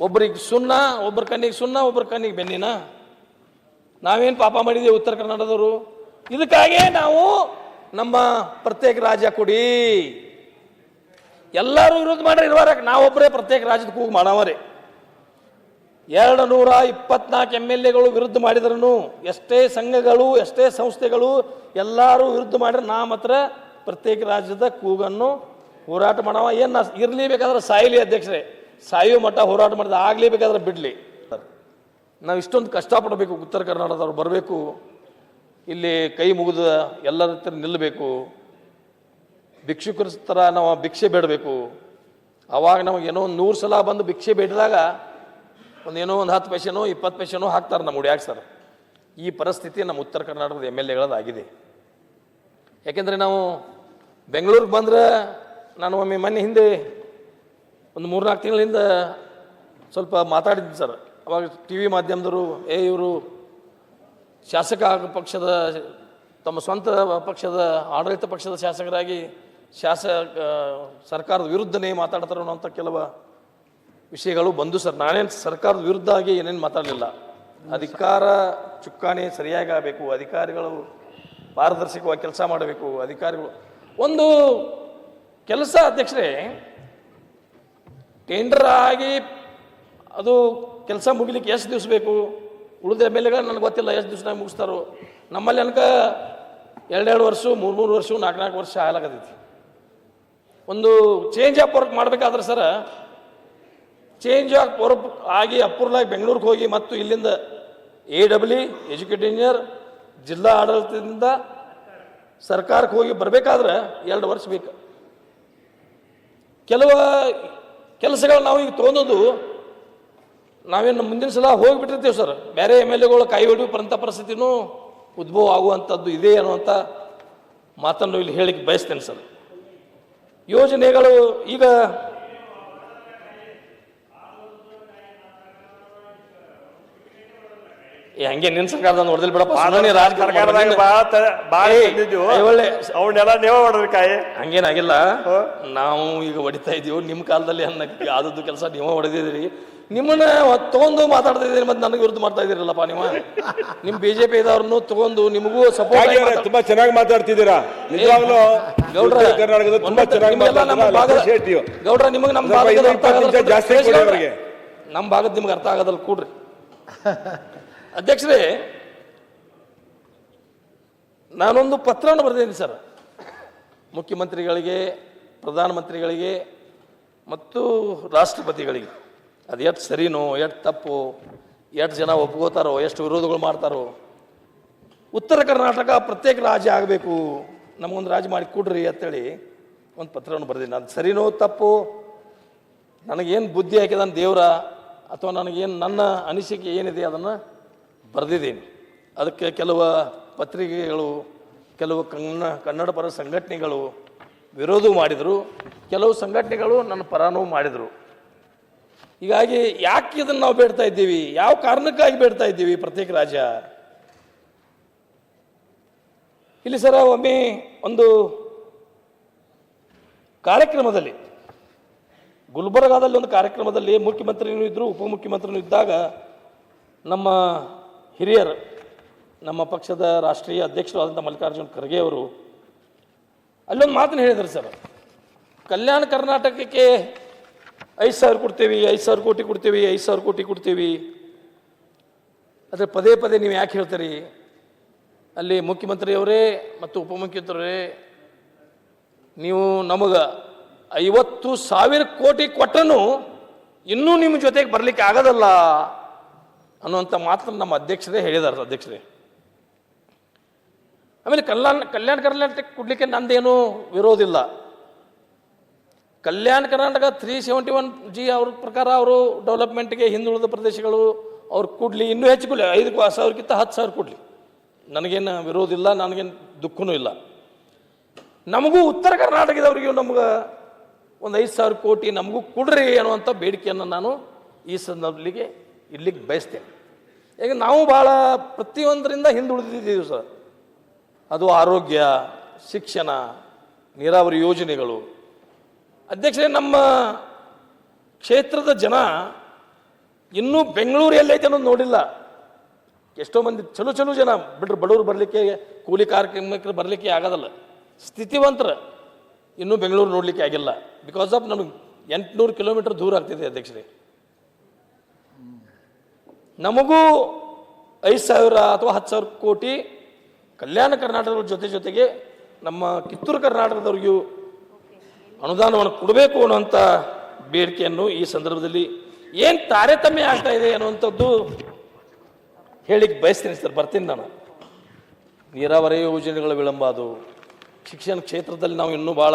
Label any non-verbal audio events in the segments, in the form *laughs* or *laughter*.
ಒಬ್ರಿಗೆ ಸುಣ್ಣ ಒಬ್ಬರ ಕಣ್ಣಿಗೆ ಸುಣ್ಣ ಒಬ್ಬರ ಕಣ್ಣಿಗೆ ಬೆನ್ನಿನ. ನಾವೇನು ಪಾಪ ಮಾಡಿದ್ದೀವಿ ಉತ್ತರ ಕನ್ನಡದವರು ಇದಕ್ಕಾಗೇ ನಾವು ನಮ್ಮ ಪ್ರತ್ಯೇಕ ರಾಜ್ಯ ಕೊಡಿ. ಎಲ್ಲರೂ ವಿರೋಧ ಮಾಡ್ರಿ ಇರುವಾರ ನಾವೊಬ್ಬರೇ ಪ್ರತ್ಯೇಕ ರಾಜ್ಯದ ಕೂಗು ಮಾಡವರೇ. ಎರಡು ನೂರ ಇಪ್ಪತ್ನಾಲ್ಕು ಎಂ ಎಲ್ ಎಗಳು ವಿರುದ್ಧ ಮಾಡಿದ್ರು ಎಷ್ಟೇ ಸಂಘಗಳು, ಎಷ್ಟೇ ಸಂಸ್ಥೆಗಳು ಎಲ್ಲರೂ ವಿರುದ್ಧ ಮಾಡಿದ್ರೆ ನಾ ಮಾತ್ರ ಪ್ರತ್ಯೇಕ ರಾಜ್ಯದ ಕೂಗನ್ನು ಹೋರಾಟ ಮಾಡವ. ಏನು ಇರಲೇಬೇಕಾದ್ರೆ ಸಾಯಿಲಿ ಅಧ್ಯಕ್ಷರೇ. ಸಾಯುವ ಮಟ್ಟ ಹೋರಾಟ ಮಾಡಿದ ಆಗಲೇಬೇಕಾದ್ರೆ ಬಿಡಲಿ. ನಾವು ಇಷ್ಟೊಂದು ಕಷ್ಟಪಡಬೇಕು ಉತ್ತರ ಕರ್ನಾಟಕದವ್ರು ಬರಬೇಕು. ಇಲ್ಲಿ ಕೈ ಮುಗಿದ ಎಲ್ಲರ ಹತ್ರ ನಿಲ್ಲಬೇಕು ಭಿಕ್ಷುಕರ ಥರ ನಾವು ಭಿಕ್ಷೆ ಬೇಡಬೇಕು. ಅವಾಗ ನಮಗೆ ಏನೋ ಒಂದು ನೂರು ಸಲ ಬಂದು ಭಿಕ್ಷೆ ಬೇಡಿದಾಗ ಒಂದು ಏನೋ ಒಂದು ಹತ್ತು ಪೈಸೆನೋ ಇಪ್ಪತ್ತು ಪೈಸೆನೋ ಹಾಕ್ತಾರೆ ನಮ್ಮ ಹುಡುಗ ಸರ್? ಈ ಪರಿಸ್ಥಿತಿ ನಮ್ಮ ಉತ್ತರ ಕರ್ನಾಟಕದ ಎಂ ಎಲ್ ಎಗಳದಾಗಿದೆ ಯಾಕೆಂದರೆ ನಾವು ಬೆಂಗಳೂರಿಗೆ ಬಂದ್ರೆ ನಾನು ಒಮ್ಮೆ ಮೊನ್ನೆ ಹಿಂದೆ ಒಂದು ಮೂರ್ನಾಲ್ಕು ತಿಂಗಳಿಂದ ಸ್ವಲ್ಪ ಮಾತಾಡಿದ್ದೆ ಸರ್. ಅವಾಗ ಟಿ ವಿ ಮಾಧ್ಯಮದವರು ಏ ಇವರು ಶಾಸಕ ಪಕ್ಷದ, ತಮ್ಮ ಸ್ವಂತ ಪಕ್ಷದ, ಆಡಳಿತ ಪಕ್ಷದ ಶಾಸಕರಾಗಿ ಶಾಸಕ ಸರ್ಕಾರದ ವಿರುದ್ಧನೇ ಮಾತಾಡ್ತಾರೆ ಅನ್ನೋಂಥ ಕೆಲವು ವಿಷಯಗಳು ಬಂದು ಸರ್. ನಾನೇನು ಸರ್ಕಾರದ ವಿರುದ್ಧ ಆಗಿ ಏನೇನು ಮಾತಾಡಲಿಲ್ಲ. ಅಧಿಕಾರ ಚುಕ್ಕಾಣಿ ಸರಿಯಾಗಿ ಆಗಬೇಕು, ಅಧಿಕಾರಿಗಳು ಪಾರದರ್ಶಕವಾಗಿ ಕೆಲಸ ಮಾಡಬೇಕು, ಅಧಿಕಾರಿಗಳು. ಒಂದು ಕೆಲಸ ಅಧ್ಯಕ್ಷರೇ ಟೆಂಡರ್ ಆಗಿ ಅದು ಕೆಲಸ ಮುಗಿಲಿಕ್ಕೆ ಎಷ್ಟು ದಿವಸ ಬೇಕು? ಉಳಿದ ಎಂ ನನಗೆ ಗೊತ್ತಿಲ್ಲ ಎಷ್ಟು ದಿವಸನಾಗ ಮುಗಿಸ್ತಾರೋ. ನಮ್ಮಲ್ಲಿ ಅನ್ಕ ಎರಡೆರಡು ವರ್ಷ, ಮೂರು ಮೂರು ವರ್ಷ, ನಾಲ್ಕು ನಾಲ್ಕು ವರ್ಷ ಆಗ್ಲಾಕತ್ತೈತಿ. ಒಂದು ಚೇಂಜ್ ಆಫ್ ವರ್ಕ್ ಮಾಡಬೇಕಾದ್ರೆ ಸರ ಚೇಂಜ್ ಆಫ್ ವರ್ಕ್ ಆಗಿ ಅಪ್ಪುರ್ಲಾಗಿ ಬೆಂಗಳೂರಿಗೆ ಹೋಗಿ ಮತ್ತು ಇಲ್ಲಿಂದ ಎ ಡಬ್ಲ್ಯೂ ಎಜುಕೇಟ್ ಇಂಜಿನಿಯರ್ ಜಿಲ್ಲಾ ಆಡಳಿತದಿಂದ ಸರ್ಕಾರಕ್ಕೆ ಹೋಗಿ ಬರಬೇಕಾದ್ರೆ ಎರಡು ವರ್ಷ ಬೇಕು. ಕೆಲವು ಕೆಲಸಗಳು ನಾವು ಈಗ ತೊಗೊಂಡದ್ದು, ನಾವೇನು ಮುಂದಿನ ಸಲ ಹೋಗಿಬಿಟ್ಟಿರ್ತೀವಿ ಸರ್. ಬೇರೆ ಎಂ ಎಲ್ ಎಗಳು ಕೈ ಹಿಡಿಯುವಂಥ ಪರಿಸ್ಥಿತಿನೂ ಉದ್ಭವ ಆಗುವಂಥದ್ದು ಇದೆ ಅನ್ನುವಂಥ ಮಾತನ್ನು ಇಲ್ಲಿ ಹೇಳಿಕ್ಕೆ ಬಯಸ್ತೇನೆ ಸರ್. ಯೋಜನೆಗಳು ಈಗ ಹಂಗೆ ನಿನ್ ಸರ್ಕಾರದ ಹೊಡೆದಿಲ್ ಬಿಡಪ್ಪ. ಸುಮ್ಮನೆ ರಾಜಕಾರಣ ಸರ್ಕಾರದಾಗ ಮಾಡ್ತೀನಿ. ಬಾಳ ತ- ಬಾಳ ಏಯ್, ತಂದಿದ್ವು ಏ, ಒಳ್ಳೆ ಅವನ್ನೆಲ್ಲ ನೀವೇ ಹೊಡೆದ್ರಿ ಕಾಯಿ? ಹಂಗೇನಾಗಿಲ್ಲ. ನಾವು ಈಗ ಹೊಡಿತಾ ಇದೀವಿ ನಿಮ್ಮ ಕಾಲದಲ್ಲಿ ಅನ್ನ ಆದದ್ದು ಕೆಲಸ ನೀವು ಹೊಡೆದಿದ್ದೀರಿ. ನಿಮ್ಮನ್ನ ತಗೊಂಡು ಮಾತಾಡ್ತಾ ಇದ್ದೀರಿ ಮತ್ತೆ ನನಗೆ ವಿರುದ್ಧ ಮಾಡ್ತಾ ಇದ್ದೀರಲ್ಲಪ್ಪ ನೀವು? ನಿಮ್ ಬಿಜೆಪಿ ಇದ್ದವ್ರನ್ನು ತಗೊಂಡು ನಿಮಗೂ ಸಪೋರ್ಟ್ ತುಂಬಾ ಚೆನ್ನಾಗಿ ಮಾತಾಡ್ತಿದ್ದೀರಾ? ನಿಜವಾಗ್ಲೂ ಗೌಡ್ರ ಕರ್ನಾಟಕದ ತುಂಬಾ ಚೆನ್ನಾಗಿ you. ಗೌಡ್ರ ನಿಮಗೆ ನಮ್ಮ ಭಾಗದ ಜಾಸ್ತಿ. ನಮ್ಮ ಭಾಗದ ನಿಮ್ಗೆ ಅರ್ಥ ಆಗೋದಲ್ಲ ಕೂಡ್ರಿ. *laughs* ಅಧ್ಯಕ್ಷರೇ, ನಾನೊಂದು ಪತ್ರವನ್ನು ಬರೆದಿದ್ದೀನಿ ಸರ್. ಮುಖ್ಯಮಂತ್ರಿಗಳಿಗೆ, ಪ್ರಧಾನಮಂತ್ರಿಗಳಿಗೆ ಮತ್ತು ರಾಷ್ಟ್ರಪತಿಗಳಿಗೆ. ಅದು ಎಷ್ಟು ಸರಿನೋ, ಎಷ್ಟು ತಪ್ಪು, ಎಷ್ಟು ಜನ ಒಪ್ಕೋತಾರೋ, ಎಷ್ಟು ವಿರೋಧಗಳು ಮಾಡ್ತಾರೋ. ಉತ್ತರ ಕರ್ನಾಟಕ ಪ್ರತ್ಯೇಕ ರಾಜ್ಯ ಆಗಬೇಕು. ನಮಗೊಂದು ರಾಜ್ಯ ಮಾಡಿ ಕೊಡ್ರಿ ಅಂತೇಳಿ ಒಂದು ಪತ್ರವನ್ನು ಬರೆದಿದ್ದೀನಿ. ಅದು ಸರಿನೋ, ತಪ್ಪು? ನನಗೇನು ಬುದ್ಧಿ ಹಾಕಿದ ದೇವರ? ಅಥವಾ ನನಗೇನು ನನ್ನ ಅನಿಸಿಕೆ ಏನಿದೆ ಅದನ್ನು ಬರೆದಿದ್ದೀನಿ. ಅದಕ್ಕೆ ಕೆಲವು ಪತ್ರಿಕೆಗಳು, ಕೆಲವು ಕನ್ನ ಕನ್ನಡ ಪರ ಸಂಘಟನೆಗಳು ವಿರೋಧ ಮಾಡಿದರು. ಕೆಲವು ಸಂಘಟನೆಗಳು ನನ್ನ ಪರಾನೂ ಮಾಡಿದರು. ಹೀಗಾಗಿ ಯಾಕೆ ಇದನ್ನು ನಾವು ಬೇಡ್ತಾ ಇದ್ದೀವಿ? ಯಾವ ಕಾರಣಕ್ಕಾಗಿ ಬೇಡ್ತಾ ಇದ್ದೀವಿ ಪ್ರತ್ಯೇಕ ರಾಜ ಇಲ್ಲಿ ಸರ ಒಮ್ಮೆ ಒಂದು ಕಾರ್ಯಕ್ರಮದಲ್ಲಿ, ಗುಲ್ಬರ್ಗಾದಲ್ಲಿ ಒಂದು ಕಾರ್ಯಕ್ರಮದಲ್ಲಿ ಮುಖ್ಯಮಂತ್ರಿನೂ ಇದ್ದರು ಉಪಮುಖ್ಯಮಂತ್ರಿನೂ ಇದ್ದಾಗ ನಮ್ಮ ಹಿರಿಯರು, ನಮ್ಮ ಪಕ್ಷದ ರಾಷ್ಟ್ರೀಯ ಅಧ್ಯಕ್ಷರಾದಂಥ ಮಲ್ಲಿಕಾರ್ಜುನ್ ಖರ್ಗೆ ಅವರು ಅಲ್ಲೊಂದು ಮಾತನ್ನು ಹೇಳಿದರು ಸರ್. ಕಲ್ಯಾಣ ಕರ್ನಾಟಕಕ್ಕೆ ಐದು ಸಾವಿರ ಕೊಡ್ತೀವಿ, ಐದು ಸಾವಿರ ಕೋಟಿ ಕೊಡ್ತೀವಿ, ಐದು ಸಾವಿರ ಕೋಟಿ ಕೊಡ್ತೀವಿ. ಆದರೆ ಪದೇ ಪದೇ ನೀವು ಯಾಕೆ ಹೇಳ್ತೀರಿ? ಅಲ್ಲಿ ಮುಖ್ಯಮಂತ್ರಿಯವರೇ ಮತ್ತು ಉಪಮುಖ್ಯಮಂತ್ರಿಯವರೇ ನೀವು ನಮಗೆ ಐವತ್ತು ಸಾವಿರ ಕೋಟಿ ಕೊಟ್ಟನು ಇನ್ನೂ ನಿಮ್ಮ ಜೊತೆಗೆ ಬರಲಿಕ್ಕೆ ಆಗೋದಲ್ಲ. ಅನ್ನುವಂಥ ಮಾತ್ರ ನಮ್ಮ ಅಧ್ಯಕ್ಷರೇ ಹೇಳಿದಾರೆ ಅಧ್ಯಕ್ಷರೇ. ಆಮೇಲೆ ಕಲ್ಯಾಣ ಕಲ್ಯಾಣ ಕರ್ನಾಟಕ ಕೊಡಲಿಕ್ಕೆ ನಂದೇನು ವಿರೋಧಿಲ್ಲ. Kalyana Karnataka three seventy one G ಅವ್ರ ಪ್ರಕಾರ ಅವರು ಡೆವಲಪ್ಮೆಂಟ್ಗೆ ಹಿಂದುಳಿದ ಪ್ರದೇಶಗಳು ಅವ್ರು ಕೊಡಲಿ, ಇನ್ನೂ ಹೆಚ್ಚು ಕೊಡಲಿ, ಐದು ಸಾವಿರಕ್ಕಿಂತ ಹತ್ತು ಸಾವಿರ ಕೊಡಲಿ. ನನಗೇನು ವಿರೋಧಿಲ್ಲ ನನಗೇನು ದುಃಖನೂ ಇಲ್ಲ. ನಮಗೂ ಉತ್ತರ ಕರ್ನಾಟಕದವರಿಗೂ ನಮ್ಗೆ ಒಂದು ಐದು ಸಾವಿರ ಕೋಟಿ ನಮಗೂ ಕೊಡ್ರಿ ಅನ್ನುವಂಥ ಬೇಡಿಕೆಯನ್ನು ನಾನು ಈ ಸಂದರ್ಭದಲ್ಲಿಗೆ ಇಡ್ಲಿಕ್ಕೆ ಬಯಸ್ತೇನೆ. ಈಗ ನಾವು ಭಾಳ ಪ್ರತಿಯೊಂದರಿಂದ ಹಿಂದುಳಿದಿದ್ದೀವಿ ಸರ್. ಅದು ಆರೋಗ್ಯ, ಶಿಕ್ಷಣ, ನೀರಾವರಿ ಯೋಜನೆಗಳು. ಅಧ್ಯಕ್ಷರೇ, ನಮ್ಮ ಕ್ಷೇತ್ರದ ಜನ ಇನ್ನೂ ಬೆಂಗಳೂರು ಎಲ್ಲೈತೆ ಅನ್ನೋದು ನೋಡಿಲ್ಲ. ಎಷ್ಟೋ ಮಂದಿ, ಚಲೋ ಚಲೋ ಜನ. ಬಿಡ್ರಿ, ಬಡವರು ಬರಲಿಕ್ಕೆ, ಕೂಲಿ ಕಾರ್ಯಕ್ರಮಕ್ಕೆ ಬರಲಿಕ್ಕೆ ಆಗೋದಲ್ಲ. ಸ್ಥಿತಿವಂತರ ಇನ್ನೂ ಬೆಂಗಳೂರು ನೋಡಲಿಕ್ಕೆ ಆಗಿಲ್ಲ. ಬಿಕಾಸ್ ಆಫ್ ನಮಗೆ ಎಂಟುನೂರು ಕಿಲೋಮೀಟರ್ ದೂರ ಆಗ್ತಿದೆ ಅಧ್ಯಕ್ಷರೇ. ನಮಗೂ ಐದು ಸಾವಿರ ಅಥವಾ ಹತ್ತು ಸಾವಿರ ಕೋಟಿ ಕಲ್ಯಾಣ ಕರ್ನಾಟಕದ ಜೊತೆ ಜೊತೆಗೆ ನಮ್ಮ ಕಿತ್ತೂರು ಕರ್ನಾಟಕದವ್ರಿಗೂ ಅನುದಾನವನ್ನು ಕೊಡಬೇಕು ಅನ್ನುವಂಥ ಬೇಡಿಕೆಯನ್ನು ಈ ಸಂದರ್ಭದಲ್ಲಿ ಏನು ತಾರತಮ್ಯ ಆಗ್ತಾ ಇದೆ ಅನ್ನುವಂಥದ್ದು ಹೇಳಿಕ್ಕೆ ಬಯಸ್ತೀನಿ ಸರ್, ಬರ್ತೀನಿ ನಾನು. ನೀರಾವರಿ ಯೋಜನೆಗಳ ವಿಳಂಬ ಅದು. ಶಿಕ್ಷಣ ಕ್ಷೇತ್ರದಲ್ಲಿ ನಾವು ಇನ್ನೂ ಭಾಳ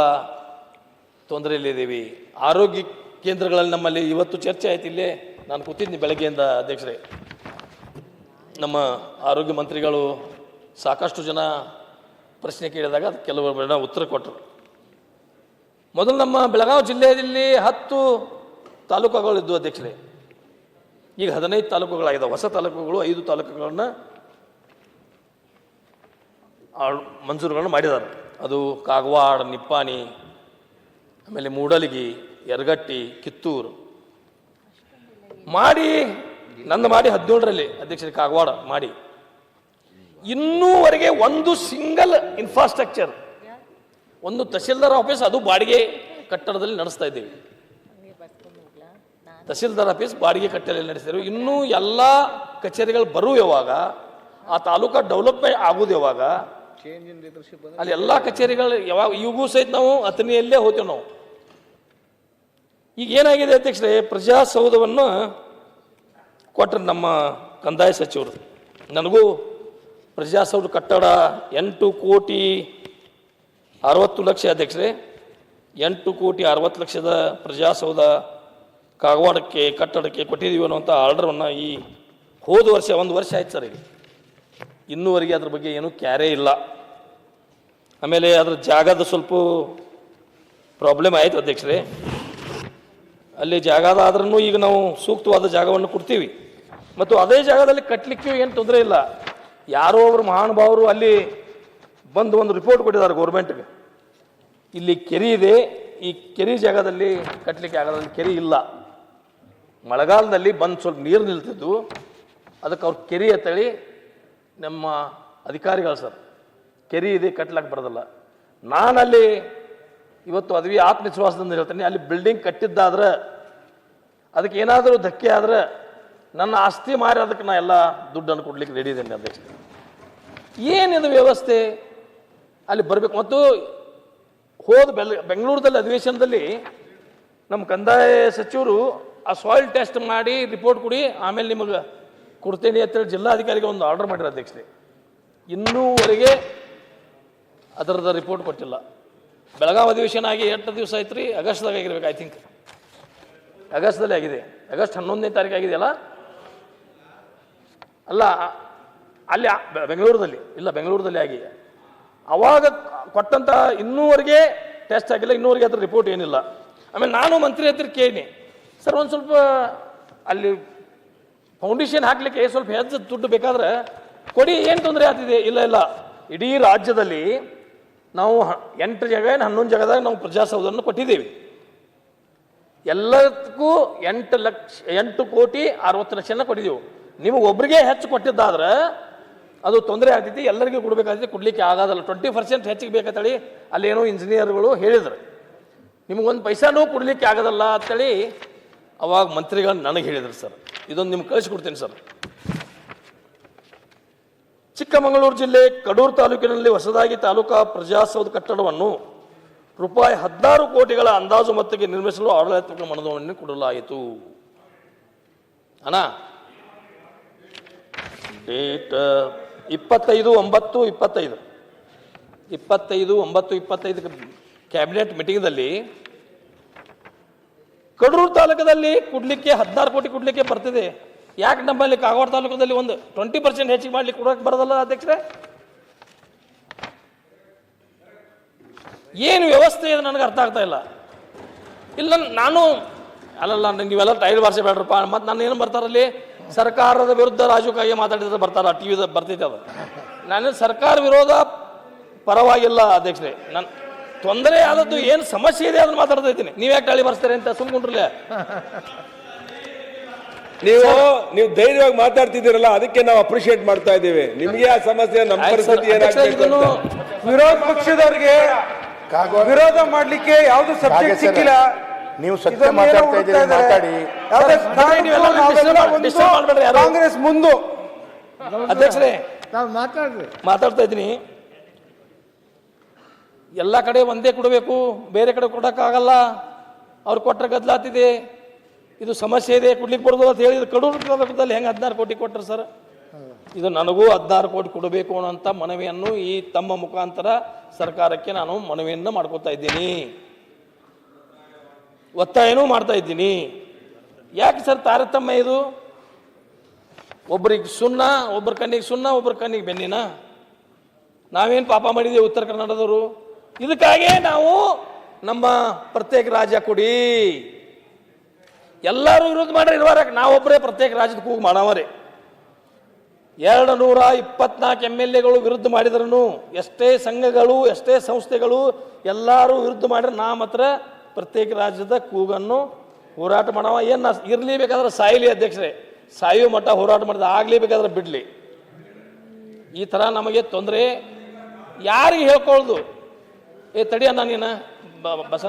ತೊಂದರೆಯಲ್ಲಿದ್ದೀವಿ. ಆರೋಗ್ಯ ಕೇಂದ್ರಗಳಲ್ಲಿ ನಮ್ಮಲ್ಲಿ ಇವತ್ತು ಚರ್ಚೆ ಆಯ್ತು ಇಲ್ಲೇ. ನಾನು ಕೂತಿದ್ದೀನಿ ಬೆಳಗ್ಗೆಯಿಂದ ಅಧ್ಯಕ್ಷರೇ. ನಮ್ಮ ಆರೋಗ್ಯ ಮಂತ್ರಿಗಳು ಸಾಕಷ್ಟು ಜನ ಪ್ರಶ್ನೆ ಕೇಳಿದಾಗ ಅದು ಕೆಲವರು ಜನ ಉತ್ತರ ಕೊಟ್ಟರು. ಮೊದಲು ನಮ್ಮ ಬೆಳಗಾವಿ ಜಿಲ್ಲೆಯಲ್ಲಿ ಹತ್ತು ತಾಲೂಕುಗಳಿದ್ದು ಅಧ್ಯಕ್ಷರೇ. ಈಗ ಹದಿನೈದು ತಾಲೂಕುಗಳಾಗಿದೆ. ಹೊಸ ತಾಲೂಕುಗಳು, ಐದು ತಾಲೂಕುಗಳನ್ನು ಮಂಜೂರುಗಳನ್ನು ಮಾಡಿದ್ದಾರೆ. ಅದು ಕಾಗವಾಡ, ನಿಪ್ಪಾಣಿ, ಆಮೇಲೆ ಮೂಡಲಗಿ, ಯರಗಟ್ಟಿ, ಕಿತ್ತೂರು. ಮಾಡಿ ನಂದು ಮಾಡಿ ಹದಿನೇಳರಲ್ಲಿ ಅಧ್ಯಕ್ಷರ ಕಾಗವಾಡ ಮಾಡಿ. ಇನ್ನೂವರೆಗೆ ಒಂದು ಸಿಂಗಲ್ ಇನ್ಫ್ರಾಸ್ಟ್ರಕ್ಚರ್ ಒಂದು ತಹಸೀಲ್ದಾರ್ ಆಫೀಸ್ ಅದು ಬಾಡಿಗೆ ಕಟ್ಟಡದಲ್ಲಿ ನಡೆಸ್ತಾ ಇದ್ದೀವಿ. ತಹಸೀಲ್ದಾರ್ ಆಫೀಸ್ ಬಾಡಿಗೆ ಕಟ್ಟಡದಲ್ಲಿ ನಡೆಸಿದ್ರು ಇನ್ನೂ ಎಲ್ಲ ಕಚೇರಿಗಳು ಬರುವ ಯಾವಾಗ ಆ ತಾಲೂಕಾ ಡೆವಲಪ್ಮೆಂಟ್ ಆಗೋದು ಯಾವಾಗ ಅಲ್ಲಿ ಎಲ್ಲ ಕಚೇರಿಗಳು ಯಾವಾಗ ಈಗೂ ಸಹಿತ ನಾವು ಅಥಣಿಯಲ್ಲೇ ಹೋಗ್ತೇವೆ ನಾವು. ಈಗ ಏನಾಗಿದೆ ಅಧ್ಯಕ್ಷರೇ, ಪ್ರಜಾಸೌಧವನ್ನು ಕೊಟ್ಟರು ನಮ್ಮ ಕಂದಾಯ ಸಚಿವರು. ನನಗೂ ಪ್ರಜಾಸೌಧ ಕಟ್ಟಡ ಎಂಟು ಕೋಟಿ ಅರವತ್ತು ಲಕ್ಷ ಅಧ್ಯಕ್ಷರೇ, ಎಂಟು ಕೋಟಿ ಅರವತ್ತು ಲಕ್ಷದ ಪ್ರಜಾಸೌಧ ಕಾಗವಾಡಕ್ಕೆ, ಕಟ್ಟಡಕ್ಕೆ ಕೊಟ್ಟಿದ್ದೀವಿ ಅನ್ನುವಂಥ ಆರ್ಡರನ್ನು ಈ ಹೋದ ವರ್ಷ, ಒಂದು ವರ್ಷ ಆಯ್ತು ಸರ್ ಇಲ್ಲಿ. ಇನ್ನೂವರೆಗೆ ಅದ್ರ ಬಗ್ಗೆ ಏನೂ ಕ್ಯಾರೆ ಇಲ್ಲ. ಆಮೇಲೆ ಅದ್ರ ಜಾಗದ ಸ್ವಲ್ಪ ಪ್ರಾಬ್ಲಮ್ ಆಯಿತು ಅಧ್ಯಕ್ಷರೇ. ಅಲ್ಲಿ ಜಾಗದ ಆದ್ರೂ ಈಗ ನಾವು ಸೂಕ್ತವಾದ ಜಾಗವನ್ನು ಕೊಡ್ತೀವಿ. ಮತ್ತು ಅದೇ ಜಾಗದಲ್ಲಿ ಕಟ್ಟಲಿಕ್ಕೆ ಏನು ತೊಂದರೆ ಇಲ್ಲ. ಯಾರೋ ಒಬ್ಬರು ಮಹಾನುಭಾವರು ಅಲ್ಲಿ ಬಂದು ಒಂದು ರಿಪೋರ್ಟ್ ಕೊಟ್ಟಿದ್ದಾರೆ ಗೌರ್ಮೆಂಟ್ಗೆ ಇಲ್ಲಿ ಕೆರೆ ಇದೆ. ಈ ಕೆರೆ ಜಾಗದಲ್ಲಿ ಕಟ್ಟಲಿಕ್ಕೆ ಆಗೋದ್ರಲ್ಲಿ ಕೆರೆ ಇಲ್ಲ. ಮಳೆಗಾಲದಲ್ಲಿ ಬಂದು ಸ್ವಲ್ಪ ನೀರು ನಿಲ್ತಿದ್ದು ಅದಕ್ಕೆ ಅವ್ರು ಕೆರೆ ಅಂತೇಳಿ ನಮ್ಮ ಅಧಿಕಾರಿಗಳು ಸರ್, ಕೆರೆ ಇದೆ ಕಟ್ಲಕ್ಕೆ ಬರೋದಲ್ಲ. ನಾನಲ್ಲಿ ಇವತ್ತು ಅದ್ವಿ ಆತ್ಮವಿಶ್ವಾಸದಿಂದ ಹೇಳ್ತೀನಿ, ಅಲ್ಲಿ ಬಿಲ್ಡಿಂಗ್ ಕಟ್ಟಿದ್ದಾದ್ರೆ, ಅದಕ್ಕೆ ಏನಾದರೂ ಧಕ್ಕೆ ಆದ್ರೆ ನನ್ನ ಆಸ್ತಿ ಮಾರಿ ಅದಕ್ಕೆ ನಾ ಎಲ್ಲ ದುಡ್ಡನ್ನು ಕೊಡ್ಲಿಕ್ಕೆ ರೆಡಿ ಇದ್ದೇನೆ ಅಧ್ಯಕ್ಷ ಏನಿದು ವ್ಯವಸ್ಥೆ? ಅಲ್ಲಿ ಬರಬೇಕು. ಮತ್ತು ಹೋದ ಬೆಲ್, ಬೆಂಗಳೂರದಲ್ಲಿ ಅಧಿವೇಶನದಲ್ಲಿ ನಮ್ಮ ಕಂದಾಯ ಸಚಿವರು ಆ ಸಾಯಿಲ್ ಟೆಸ್ಟ್ ಮಾಡಿ ರಿಪೋರ್ಟ್ ಕೊಡಿ, ಆಮೇಲೆ ನಿಮಗೆ ಕೊಡ್ತೇನೆ ಅಂತೇಳಿ ಜಿಲ್ಲಾಧಿಕಾರಿಗೆ ಒಂದು ಆರ್ಡರ್ ಮಾಡಿರೋ ಅಧ್ಯಕ್ಷರೇ. ಇನ್ನೂವರೆಗೆ ಅದರದ ರಿಪೋರ್ಟ್ ಕೊಟ್ಟಿಲ್ಲ. ಬೆಳಗಾವಿ ಅಧಿವೇಶನ ಆಗಿ ಎಂಟು ದಿವಸ ಆಯ್ತು ರೀ ಆಗಸ್ಟ್ದಾಗ ಆಗಿರ್ಬೇಕು ಐ ಥಿಂಕ್ ಆಗಸ್ಟ್ದಲ್ಲಿ ಆಗಿದೆ. ಆಗಸ್ಟ್ ಹನ್ನೊಂದನೇ ತಾರೀಕು ಆಗಿದೆಯಲ್ಲ? ಅಲ್ಲ, ಅಲ್ಲಿ ಬೆಂಗಳೂರದಲ್ಲಿ, ಇಲ್ಲ, ಬೆಂಗಳೂರದಲ್ಲಿ ಆಗಿ. ಅವಾಗ ಕೊಟ್ಟಂತ ಇನ್ನೂವರೆಗೆ ಟೆಸ್ಟ್ ಆಗಿಲ್ಲ, ಇನ್ನೂವರೆಗೆ ಅದ್ರ ರಿಪೋರ್ಟ್ ಏನಿಲ್ಲ. ಆಮೇಲೆ ನಾನು ಮಂತ್ರಿ ಹತ್ರ ಕೇಳಿನಿ, ಸರ್, ಒಂದು ಸ್ವಲ್ಪ ಅಲ್ಲಿ ಫೌಂಡೇಶನ್ ಹಾಕ್ಲಿಕ್ಕೆ ಸ್ವಲ್ಪ ಹೆಚ್ಚು ದುಡ್ಡು ಬೇಕಾದ್ರೆ ಕೊಡಿ, ಏನು ತೊಂದರೆ ಆಗ್ತಿದೆ? ಇಲ್ಲ ಇಲ್ಲ. ಇಡೀ ರಾಜ್ಯದಲ್ಲಿ ನಾವು ಎಂಟು ಜಾಗ ಏನು ಹನ್ನೊಂದು ಜಾಗದಾಗ ನಾವು ಪ್ರಜಾಸೌಧವನ್ನು ಕೊಟ್ಟಿದ್ದೀವಿ. ಎಲ್ಲದಕ್ಕೂ ಎಂಟು ಲಕ್ಷ, ಎಂಟು ಕೋಟಿ ಅರವತ್ತು ಲಕ್ಷನ ಕೊಟ್ಟಿದ್ದೀವಿ. ನಿಮಗೆ ಒಬ್ರಿಗೆ ಹೆಚ್ಚು ಕೊಟ್ಟಿದ್ದಾದ್ರೆ ಅದು ತೊಂದರೆ ಆಗ್ತೈತಿ, ಎಲ್ಲರಿಗೂ ಕೊಡಬೇಕಾಗ್ತೈತಿ, ಕೊಡಲಿಕ್ಕೆ ಆಗೋದಲ್ಲ. ಟ್ವೆಂಟಿ ಪರ್ಸೆಂಟ್ ಹೆಚ್ಚಿಗೆ ಬೇಕಂತೇಳಿ ಅಲ್ಲೇನೋ ಇಂಜಿನಿಯರ್ಗಳು ಹೇಳಿದ್ರು. ನಿಮಗೊಂದು ಪೈಸಾನೂ ಕೊಡಲಿಕ್ಕೆ ಆಗೋದಲ್ಲ ಅಂತೇಳಿ ಅವಾಗ ಮಂತ್ರಿಗಳು ನನಗೆ ಹೇಳಿದ್ರು ಸರ್. ಇದೊಂದು ನಿಮ್ಗೆ ಕಳಿಸ್ಕೊಡ್ತೀನಿ ಸರ್. ಚಿಕ್ಕಮಗಳೂರು ಜಿಲ್ಲೆ ಕಡೂರು ತಾಲೂಕಿನಲ್ಲಿ ಹೊಸದಾಗಿ ತಾಲೂಕಾ ಪ್ರಜಾಸೌಧ ಕಟ್ಟಡವನ್ನು ರೂಪಾಯಿ ಹದಿನಾರು ಕೋಟಿಗಳ ಅಂದಾಜು ಮೊತ್ತಕ್ಕೆ ನಿರ್ಮಿಸಲು ಆಡಳಿತಾತ್ಮಕ ಮನದವನ್ನು ಕೊಡಲಾಯಿತು. ಅಣ್ಣ, ಡೇಟ್ ಇಪ್ಪತ್ತೈದು ಒಂಬತ್ತು ಇಪ್ಪತ್ತೈದು. ಇಪ್ಪತ್ತೈದು ಒಂಬತ್ತು ಇಪ್ಪತ್ತೈದು ಕ್ಯಾಬಿನೆಟ್ ಮೀಟಿಂಗ್ದಲ್ಲಿ ಕಡೂರು ತಾಲೂಕದಲ್ಲಿ ಕೊಡ್ಲಿಕ್ಕೆ ಹದಿನಾರು ಕೋಟಿ ಕೊಡ್ಲಿಕ್ಕೆ ಬರ್ತಿದೆ. ಯಾಕೆ ನಮ್ಮಲ್ಲಿ ಕಾಗವಾಡ ತಾಲೂಕದಲ್ಲಿ ಒಂದು ಟ್ವೆಂಟಿ ಪರ್ಸೆಂಟ್ ಹೆಚ್ಚಿಗೆ ಮಾಡ್ಲಿಕ್ಕೆ ಕೊಡೋಕೆ ಬರೋದಲ್ಲ ಅಧ್ಯಕ್ಷರೇ? ಏನು ವ್ಯವಸ್ಥೆ ಇದೆ ನನಗೆ ಅರ್ಥ ಆಗ್ತಾ ಇಲ್ಲ. ಇಲ್ಲ, ನಾನು ಅಲ್ಲಲ್ಲ, ನೀವೆಲ್ಲ ಟೈಲ್ ಭಾಷೆ ಬೇಡ್ರಪ್ಪ. ಮತ್ತು ನಾನು ಏನು ಬರ್ತಾರಲ್ಲಿ ಸರ್ಕಾರದ ವಿರುದ್ಧ ರಾಜಕೀಯ ಮಾತಾಡಿದ್ರೆ ಬರ್ತಾರ? ಟಿ ವಿದ ಬರ್ತೈತೆ ಅದು. ನಾನು ಸರ್ಕಾರ ವಿರೋಧ ಪರವಾಗಿಲ್ಲ ಅಧ್ಯಕ್ಷರೇ. ನನ್ನ ತೊಂದರೆ ಆದದ್ದು ಏನು ಸಮಸ್ಯೆ ಇದೆ ಅದನ್ನು ಮಾತಾಡ್ತಾ ಇದ್ದೀನಿ. ನೀವು ಯಾಕೆ ಟಳಿ ಬರ್ಸ್ತಾರೆ ಅಂತ ಸುಮ್ಕೊಂಡ್ರಲ್ಲ? ನೀವು ನೀವು ಧೈರ್ಯವಾಗಿ ಮಾತಾಡ್ತಿದ್ದೀರಲ್ಲ ಅದಕ್ಕೆ ನಾವು ಅಪ್ರಿಶಿಯೇಟ್ ಮಾಡ್ತಾ ಇದ್ದೀವಿ ನಿಮ್ಗೆ ಆ ಸಮಸ್ಯೆ ನಮ್ಮ ಪರಿಸ್ಥಿತಿ ಅಧ್ಯಕ್ಷರೇ, ಏನಾಗ್ಬೇಕು ಅಂತ. ವಿರೋಧ ಪಕ್ಷದವ್ರಿಗೆ ವಿರೋಧ ಮಾಡ್ಲಿಕ್ಕೆ ಯಾವ್ದು ಸಬ್ಜೆಕ್ಟ್ ಸಿಕ್ಕಿಲ್ಲ ನೀವು ಸತ್ಯ ಮಾತಾಡ್ತಾ ಹುಡುಕ್ತಾ ಇದ್ದೀರಿ, ಇದ್ದಾರೆ. ಮಾತಾಡಿ. ಯಾವ್ದೇ ಸರ್, ಕಾರಣಕ್ಕೂ ನೀವೆಲ್ಲ ನಾವೆಲ್ಲ disturb- ಒಂದು disturb ಮಾಡ್ಬೇಡ್ರಿ ಯಾರು. ಕಾಂಗ್ರೆಸ್ ಮುಂದು ಅಧ್ಯಕ್ಷರೇ ಮಾತಾಡ್ರಿ ಮಾತಾಡ್ತಾ ಇದ್ದೀನಿ ಎಲ್ಲ ಕಡೆ ಒಂದೇ ಕೊಡಬೇಕು ಬೇರೆ ಕಡೆ ಕೊಡಕ್ಕಾಗಲ್ಲ ಅವ್ರು ಕೊಟ್ಟರೆ ಗದ್ದಲಾತಿದೆ ಇದು ಸಮಸ್ಯೆ ಇದೆ, ಕೊಡ್ಲಿಕ್ಕೆ ಬರೋದು ಅಂತ ಹೇಳಿದ್ರು ಕಡೂರು ಹೆಂಗೆ ಹದಿನಾರು ಕೋಟಿ ಕೊಟ್ಟರು ಸರ್? ಇದು ನನಗೂ ಹದಿನಾರು ಕೋಟಿ ಕೊಡಬೇಕು ಅನ್ನೋಂಥ ಮನವಿಯನ್ನು ಈ ತಮ್ಮ ಮುಖಾಂತರ ಸರ್ಕಾರಕ್ಕೆ ನಾನು ಮನವಿಯನ್ನು ಮಾಡ್ಕೋತಾ ಇದ್ದೀನಿ. ಒತ್ತಾಯನೂ ಮಾಡ್ತಾ ಇದ್ದೀನಿ. ಯಾಕೆ ಸರ್ ತಾರತಮ್ಯ ಇದು? ಒಬ್ರಿಗೆ ಸುಣ್ಣ ಒಬ್ಬರ ಕಣ್ಣಿಗೆ ಸುಣ್ಣ ಒಬ್ಬರ ಕಣ್ಣಿಗೆ ಬೆನ್ನಿನ? ನಾವೇನು ಪಾಪ ಮಾಡಿದ್ದೀವಿ ಉತ್ತರ ಕನ್ನಡದವರು? ಇದಕ್ಕಾಗೇ ನಾವು ನಮ್ಮ ಪ್ರತ್ಯೇಕ ರಾಜ್ಯ ಕೊಡಿ. ಎಲ್ಲರೂ ವಿರೋಧ ಮಾಡ್ರಿ ಇರುವಾರ. ನಾವೊಬ್ಬರೇ ಪ್ರತ್ಯೇಕ ರಾಜ್ಯದ ಕೂಗು ಮಾಡವರೇ. ಎರಡು ನೂರ ಇಪ್ಪತ್ನಾಲ್ಕು ಎಂ ಎಲ್ ಎಗಳು ವಿರುದ್ಧ ಮಾಡಿದ್ರು ಎಷ್ಟೇ ಸಂಘಗಳು, ಎಷ್ಟೇ ಸಂಸ್ಥೆಗಳು ಎಲ್ಲರೂ ವಿರುದ್ಧ ಮಾಡಿದ್ರೆ ನಾ ಮಾತ್ರ ಪ್ರತ್ಯೇಕ ರಾಜ್ಯದ ಕೂಗನ್ನು ಹೋರಾಟ ಮಾಡವ. ಏನು ಇರಲಿ ಬೇಕಾದ್ರೆ ಸಾಯಿಲಿ ಅಧ್ಯಕ್ಷರೇ. ಸಾಯು ಮಠ ಹೋರಾಟ ಮಾಡಿದ ಆಗಲಿ ಬೇಕಾದ್ರೆ ಬಿಡಲಿ. ಈ ಥರ ನಮಗೆ ತೊಂದರೆ ಯಾರಿಗೆ ಹೇಳ್ಕೊಳ್ದು? ಏ ತಡಿಯಣ್ಣ ನೀನು. ಬಸ